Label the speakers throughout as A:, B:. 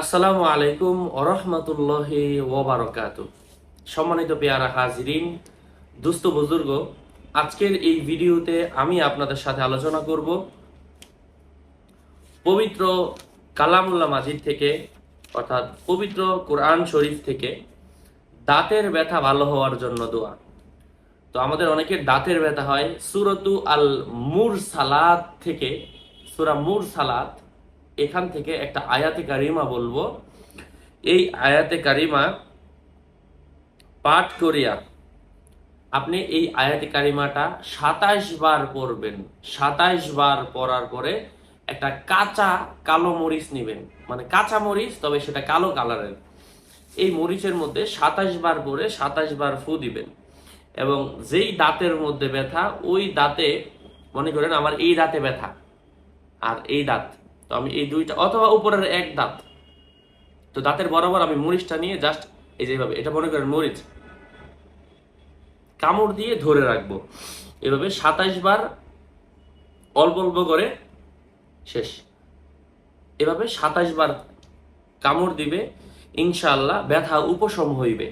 A: আসসালামু আলাইকুম ওরহমতুল্লাহ ওবারকাত সম্মানিত পেয়ারা হাজরিন, দুস্থ বুজুর্গ, আজকের এই ভিডিওতে আমি আপনাদের সাথে আলোচনা করব পবিত্র কালামুল্লাহ মাজিদ থেকে, অর্থাৎ পবিত্র কোরআন শরীফ থেকে দাঁতের ব্যথা ভালো হওয়ার জন্য দোয়া। তো আমাদের অনেকের দাঁতের ব্যথা হয়। সুরতু আল মুর সালাত থেকে, সুরা মুর সালাত এখান থেকে একটা আয়াতে কারিমা বলব। এই আয়াতে কারিমা পাঠ করিয়া আপনি এই আয়াতে কারিমাটা সাতাইশ বার পড়বেন। সাতাইশ বার পড়ার পরে একটা কাঁচা কালো মরিচ নেবেন। মানে কাঁচা মরিচ, তবে সেটা কালো কালারের। এই মরিচের মধ্যে সাতাইশ বার পরে সাতাইশ বার ফু দিবেন। এবং যেই দাঁতের মধ্যে ব্যথা, ওই দাঁতে মনে করেন আমার এই দাঁতে ব্যথা, আর এই দাঁত তো আমি এই দুইটা, অথবা উপরের এক দাঁত। তো দাঁতের বরাবর আমি মরিচটা নিয়ে জাস্ট এই যেভাবে এটা মনে করেন মরিচ, কামড় দিয়ে ধরে রাখব। এভাবে সাতাইশ বার অল্প অল্প করে শেষ। এভাবে সাতাইশ বার কামড় দিবে ইনশাল্লাহ ব্যথা উপশম হইবে।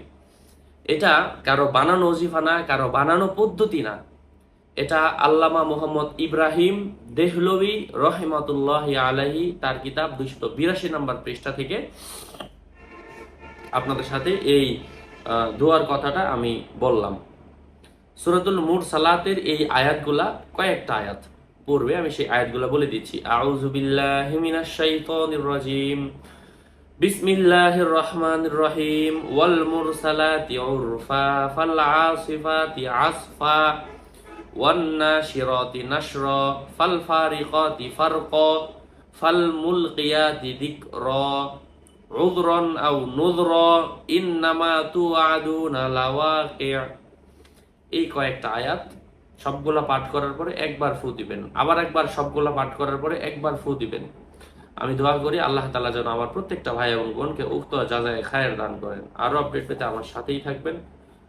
A: এটা কারও বানানো অজিফা না, কারও বানানো পদ্ধতি না। এটা আল্লামা মোহাম্মদ ইব্রাহিম দেহলবি রহেমাতুল্লাহ আলাহি তার কিতাব দুইশত বিরাশি নম্বর পৃষ্ঠা থেকে। আপনাদের সাথে এই দোয়ার কথাটা আমি বললাম। সুরাতুল মুর সালাতের এই আয়াতগুলা কয়েকটা আয়াত। পূর্বে আমি সেই আয়াতগুলা বলে দিচ্ছি। আউযু বিল্লাহি মিনাশ শাইতানির বিসমিল্লাহির রহমানির রহিম। ওয়াল মুরসালাতি উরফা আসফা। والناشرات نشرا فالفارقات فرقا فالملقيات ذكرا عذرا أو نذرا إنما توعدون لواقع এই কয়েকটা আয়াত সবগুলা পাঠ করার পরে একবার ফু দিবেন আবার একবার সবগুলা পাঠ করার পরে একবার ফু দিবেন আমি দোয়া করি আল্লাহ তালা যেন আমার প্রত্যেকটা ভাই এবং বোনকে উক্ত যাজায় খায়ের দান করেন আরো আপডেট পেতে আমার সাথেই থাকবেন